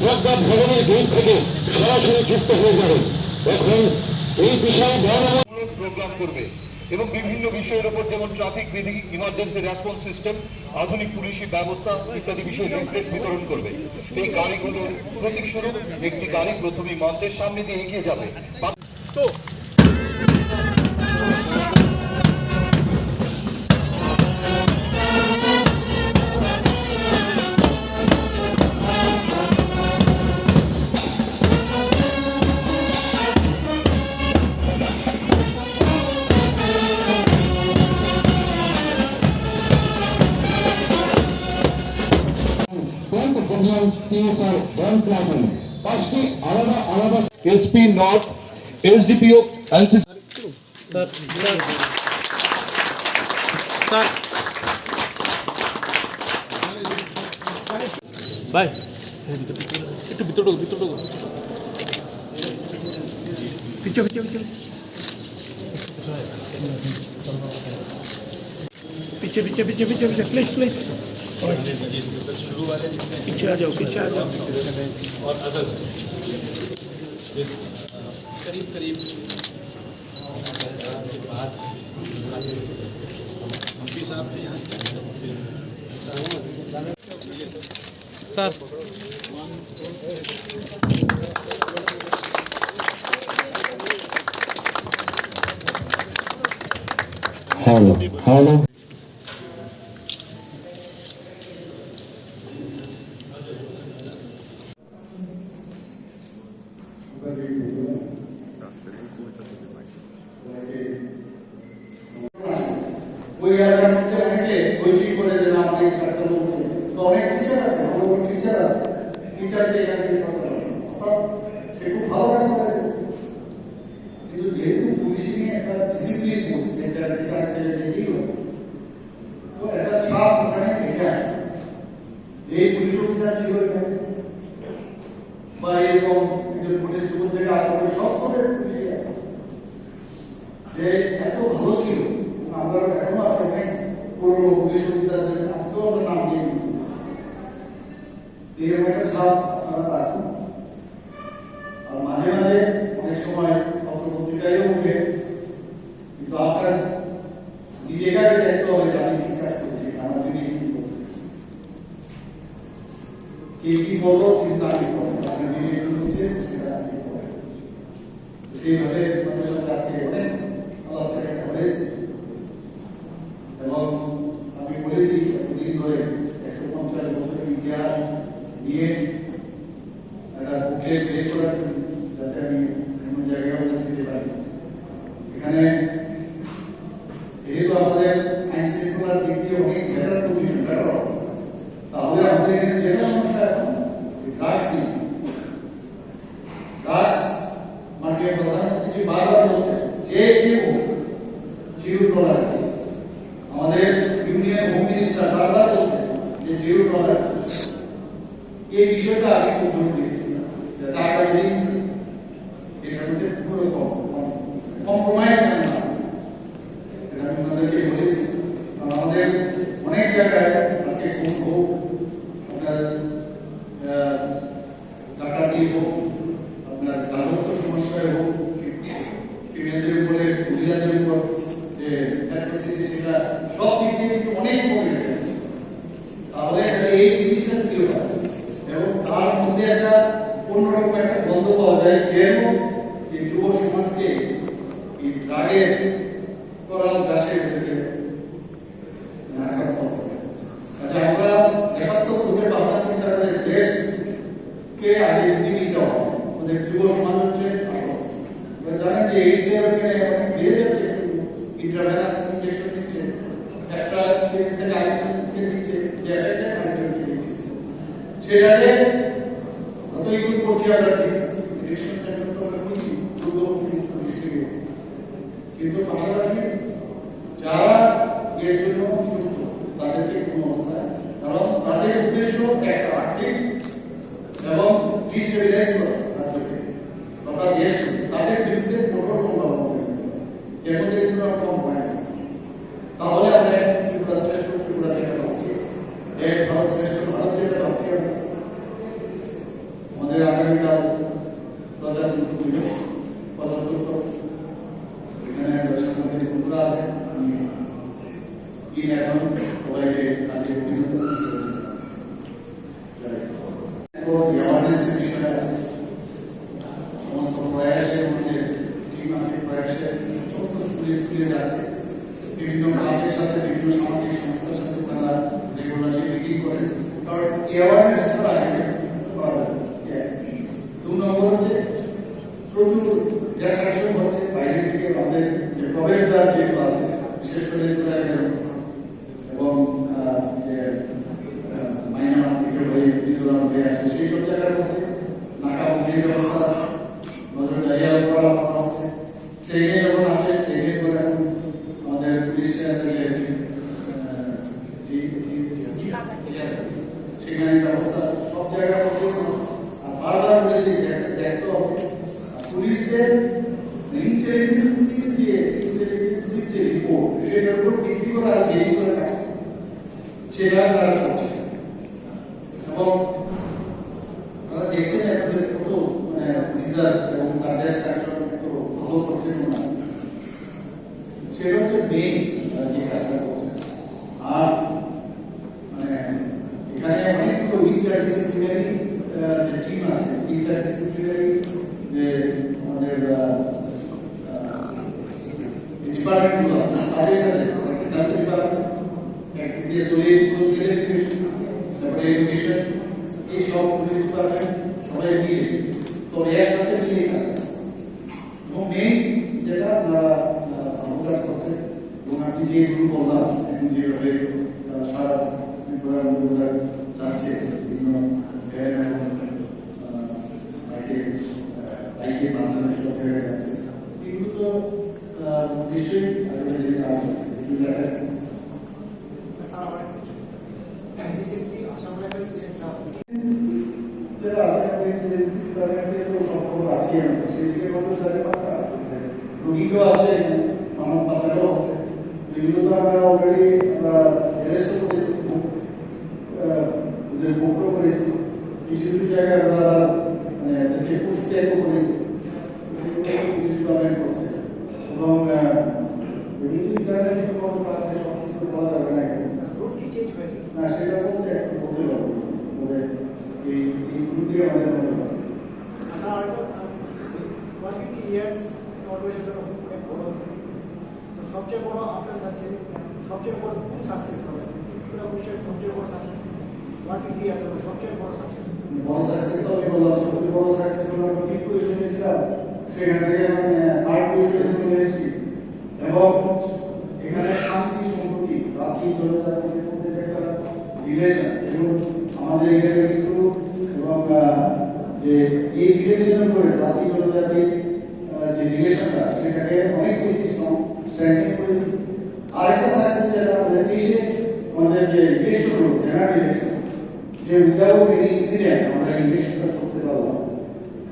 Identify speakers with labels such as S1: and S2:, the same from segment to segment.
S1: প্রজ্ঞা ভবনের গেট থেকে সরাসরি যুক্ত হয়ে যাবেন এখন এই বিষয়ে
S2: বর্ণনামূলক প্রোগ্রাম করবে এবং বিভিন্ন বিষয়ের উপর যেমন ট্রাফিক বিধি ইমার্জেন্সি রেসপন্স সিস্টেম আধুনিক পুলিশি ব্যবস্থা ইত্যাদি বিষয়ে লিফলেট বিতরণ করবে। এই গাড়িগুলোর প্রতীক স্বরূপ একটি গাড়ি প্রথমেই মঞ্চের সামনে দিয়ে এগিয়ে যাবে।
S1: কেস আর ওয়ান প্ল্যাটুন পাঁচটি আলাদা আলাদা
S2: SP north SDPO NCC sir sir
S3: ভাই একটু ভিতর ঢোক ভিতর ঢোক পিছে পিছে পিছে পিছে পিছে পিছে পিছে পিছে প্লিজ প্লিজ पीछे आ जाओ पीछे आ जाओ
S4: और अदर्स करीब करीब
S3: सर
S5: Hello. Hello. আমাদের ডাক্তার বলতে তো অনেক টিচার আছে আমার টিচার আছে। টিচারকে এখানে ইউজ অর্থাৎ সে খুব ভালো কাজ করেছে। কিন্তু যেহেতু পুলিশি নিয়ে একটা ডিসিপ্লিন ফোর্স যেটা যেটা যেতেই হবে তো একটা ছাপ ওখানে রেখে আসে। এই পুলিশ অফিসার ছিল এখানে। বা এরকম একজন পুলিশ সুপার থেকে আপনাদের সব পুলিশই আছে যে এত ভালো ছিল আমরা এখনও আছে অনেক পুলিশ অফিসারদের আজকেও আমরা নাম দিয়ে দিচ্ছি এরকম একটা ছাপ আপনারা রাখুন আর মাঝে মাঝে অনেক সময় পত্র পত্রিকায়ও উঠে কিন্তু আপনার নিজেকাই দেখতে হবে যে আমি ঠিক কাজ করছি আমার দিদি কি করছে কে কি বলল কি না কি বলল আপনার দিদি কি করছে সেটা আপনি করেন সেইভাবে মানুষের সাথে আজকে অনেক আল্লাহ থেকে একটা হয়েছে এবং আমি বলেছি এতদিন ধরে একশো পঞ্চাশ বছরের ইতিহাস নিয়ে একটা বুকে বের করার জন্য, যাতে আমি বিভিন্ন জায়গায় আমাদের দিতে পারি এখানে যেহেতু আমাদের আইন শৃঙ্খলার দিক দিয়ে অনেক বেটার পজিশন বেটার তাহলে আমাদের এখানে যেটা সমস্যা এখন ড্রাগস নিয়ে ড্রাগস মাননীয় প্রধানমন্ত্রী বারবার বলছেন যে কেউ জিরো টলারেন্স আমাদের ইউনিয়ন হোম মিনিস্টার বারবার বলছেন যে জিরো টলারেন্স এই বিষয়টা আমি খুব জোর দিয়েছি যাতে আগামী দিন এটার মধ্যে পুরো কম্প্রোমাইজ না হয়। এটা আমি ওনাদেরকে বলেছি কারণ আমাদের অনেক জায়গায় আজকে খুন হোক আপনার আহ, ডাকাতি হোক আপনার গার্হস্থ সমস্যায় হোক ফিমেলদের উপরে মহিলাদের উপর যে অ্যাট্রোসিটি সেটা সব দিক দিয়ে কিন্তু অনেক কমে গেছে তাহলে এই জিনিসটা কি হয় এবং তার মধ্যে একটা অন্যরকম একটা গন্ধ পাওয়া যায়, কেন এই যুব সমাজকে এই ড্রাগের করাল গাছে না যুব সমাজ হচ্ছে জানেন যে এই সেবাকে অনেক যাচ্ছে ইন্টারভেনাস ইনজেকশন দিচ্ছে, একটা সিরিজ থেকে দিচ্ছে সেটাকে ইউজ করছি আমরা? ডিরেকশন সেন্টার আমরা কিন্তু পাশাপাশি যারা এর জন্য যুক্ত তাদেরকে কোনো অবস্থায় কারণ তাদের উদ্দেশ্য একটা আর্থিক এবং ডিস্টেবিলাইজ করা তিনি এখন বিভিন্ন সাথে, বিভিন্ন সামাজিক সংস্থার সাথে তারা রেগুলারলি মিটিং করেন কারণ অ্যাওয়ারনেস ছাড়া দু প্রচুর সব পুলিশ ডিপার্টমেন্ট সবাই মিলে তো একসাথে মিলে কাজ এবং মেইন যেটা আপনারা কাজ করছে এবং আপনি যেগুলো বললাম এখন যেভাবে সারা ত্রিপুরার মধ্যে যাচ্ছে দেখা যারা আছে আমাদের ইন্টেলিজেন্স ডিপার্টমেন্টে তো আমাদের সেদিকে আমাদের তাদের কথা রোগীও আছে মানব পাচারও হচ্ছে এগুলো তো আমরা অলরেডি আমরা অ্যারেস্ট করেছি ভোগ্য করেছি কিছু কিছু জায়গায় আমরা মানে এদেরকে পুষ্টিও করেছি সেগুলো পুলিশ ডিপার্টমেন্ট করছে এবং আহ, এগুলো তো ইন্টারনেট কোনো আছে সব কিছু বলা যাবে না এখানে। না সেটা বলতে একটু বলতে পারব বলে এই এই গ্রুপে আমাদের মধ্যে আছে
S4: সবচেয়ে বড় আপনার কাছে সবচেয়ে বড় সাকসেস হবে? পুরো বিষয় সবচেয়ে বড় সাকসেস ওয়ান ইয়ার্স হবে, সবচেয়ে বড় সাকসেস
S5: বড় সাকসেস আমি বললাম সবচেয়ে বড় সাকসেস হলো ঠিক পজিশনে ছিলাম সেখান থেকে আমি থার্ড পজিশনে চলে এসেছি। এবং এখানে শান্তি, সম্প্রতি জাতি জনজাতির মধ্যে একটা রিলেশন এবং আমাদের এখানে কিন্তু, এবং যে এই রিলেশনের উপরে জাতি জনজাতির যে রিলেশনটা সেটাকে অনেক বেশি স্ট্রেংথেন করেছি। আরেকটা সাকসেস যেটা আমাদের দেশে আমাদের যে ইলেকশন হলো জেনারেল ইলেকশন যে উইদাউট এনি ইনসিডেন্ট আমরা ইলেকশনটা করতে পারলাম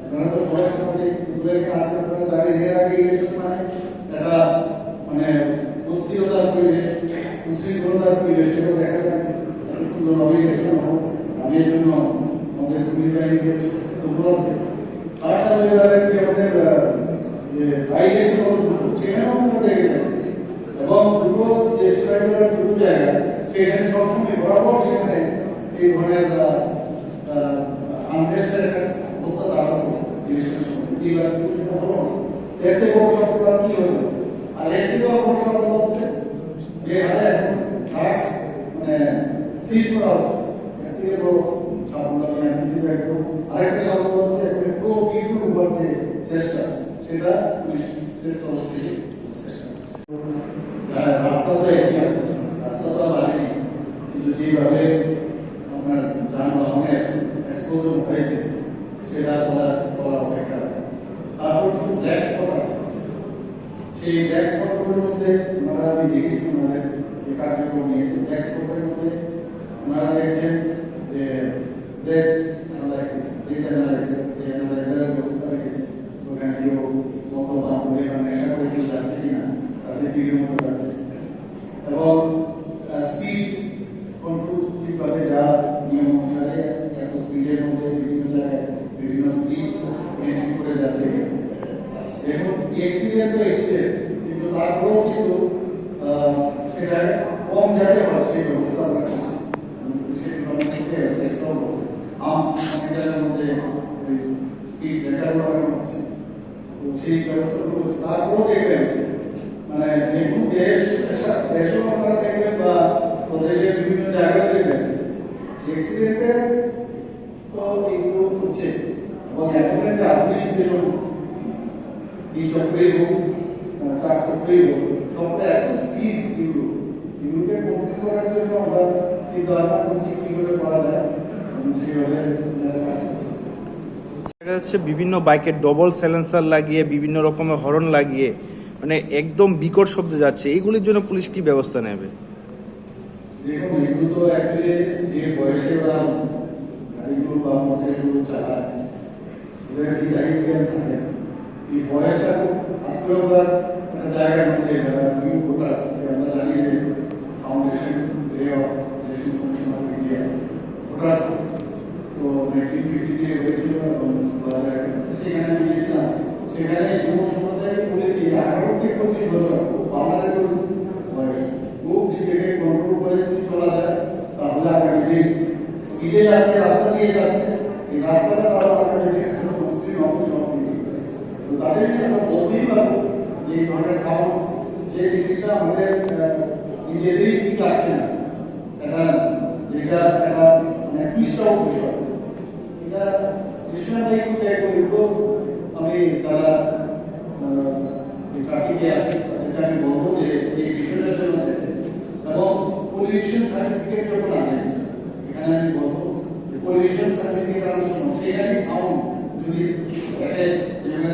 S5: আপনারা তো সবাই সাথে দুপুরে আছে আপনারা জানেন এর আগে ইলেকশন মানে একটা মানে অস্থিরতার পরিবেশ উশৃঙ্খলতার পরিবেশ সেটা দেখা যায় এত সুন্দরভাবে ইলেকশন হোক আমি এর জন্য আমাদের পুলিশ বাহিনীকে ধন্যবাদ দিই তাছাড়া এবারে কি আমাদের আহ, যে বাইরেশন হলো দুটো সেখানেও আমরা দেখে থাকি এবং দুটো যে স্ট্রাইকার দুটো জায়গা সেখানে সবসময় বরাবর সেখানে এই ধরনের আনরেস্টের একটা অবস্থা দাঁড়াতো ইলেকশনের সময় কি হয় সেটা হলো না। সফলতা কি হলো আর এর থেকে সফলতা হচ্ছে যে হারে ড্রাগস মানে সিজ করা হচ্ছে এর থেকে কিছু একটু আরেকটা সাফল্য হচ্ছে একটা প্রো উপর যে চেষ্টা সেটা পুলিশের তরফ থেকে রাস্তা তো একই আছে রাস্তা তো আর কিন্তু যেভাবে আপনার যানবাহনের এক্সপ্লোজন হয়েছে সেটা বলার বলার অপেক্ষা রাখে। তারপর কিছু ব্ল্যাক স্পট আছে সেই স্পটগুলোর মধ্যে ওনারা আমি দেখেছি ওনাদের যে কার্যক্রম নিয়েছে। স্পটের মধ্যে ওনারা দেখছেন যে ব্রেথ অ্যানালাইসিস কিনা, তাদের এবং স্পিড কন্ট্রোল এত স্পিডের মধ্যে বিভিন্ন জায়গায় বিভিন্ন স্পিড করে যাচ্ছে। দেখুন এক্সিডেন্ট তো এক্সিডেন্ট কিন্তু তারপরেও কিন্তু আহ, সেটা কম যাতে হয় সেই ব্যবস্থা আমরা করছি সেই গভর্নমেন্টকে চেষ্টাও করছে আম অনেক জায়গার মধ্যে স্পিড ব্রেকার লাগানো হচ্ছে তো সেই ব্যবস্থাগুলো করছে। তারপরেও দেখবেন মানে যেহেতু দেশ দেশেও আপনারা দেখবেন বা প্রদেশের বিভিন্ন জায়গায় দেখবেন অ্যাক্সিডেন্টের তো এইগুলো হচ্ছে এবং এখন যে আধুনিক যে সব এই চক্রেই হোক আহ, চার চক্রেই হোক সবটা এত স্পিড এগুলো এগুলোকে কন্ট্রোল করার জন্য আমরা চিন্তা ভাবনা করছি কি করে করা যায় এবং সেভাবে আমরা কাজ
S6: দেখা যাচ্ছে বিভিন্ন বাইকে ডবল সাইলেন্সার লাগিয়ে, বিভিন্ন রকমের হর্ন লাগিয়ে মানে একদম বিকট শব্দ যাচ্ছে। এইগুলির জন্য পুলিশ কি ব্যবস্থা নেবে
S5: তো নাইনটিন ফিফটিতে হয়েছিল এবং দু হাজার এগারো সেখানে আমি গিয়েছিলাম সেখানে যুব সম্প্রদায় বলেছি আঠারো থেকে পঁচিশ বছর ভালনারেবল বয়স। খুব নিজেকে কন্ট্রোল করে যদি চলা যায়, তাহলে আগামী দিন। স্পিডে যাচ্ছে, রাস্তা দিয়ে যাচ্ছে, এই রাস্তাটা তারা আগামী দিনের মুসলিম অংশ তো তাদেরকে আমরা বলতেই পারব যে এই ধরনের সাউন্ড যে জিনিসটা আমাদের নিজেদেরই ঠিক লাগছে না। এটা, যেটা একটা মানে কৃষ্ণ বিষয়। এটা কৃষ্ণটাই করতে এগুলো থেকে তারা ট্রাফিকে আসছে যেটা আমি বলব যে এই বিষয়টা জন্য দেখছে। এবং পলিউশন সার্টিফিকেট যখন আনেন এখানে আমি বলব যে পলিউশন সার্টিফিকেট আনার সময় সেখানে সাউন্ড যদি দেখে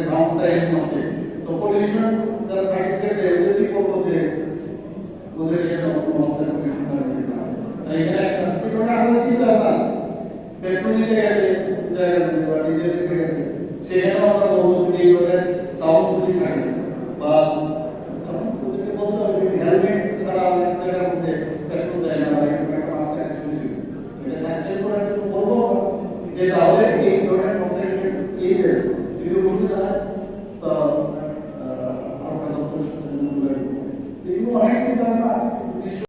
S5: সাউন্ডটা এরকম আছে, তো পলিউশন তারা সার্টিফিকেট দেয় বলব যে ওদের এটা কোনো অবস্থায় পলিউশন সার্টিফিকেট না এখানে একটা আমাদের চিন্তা ভাবনা পেট্রোল দিতে গেছে, জায়গা দিতে বা ডিজেল দিতে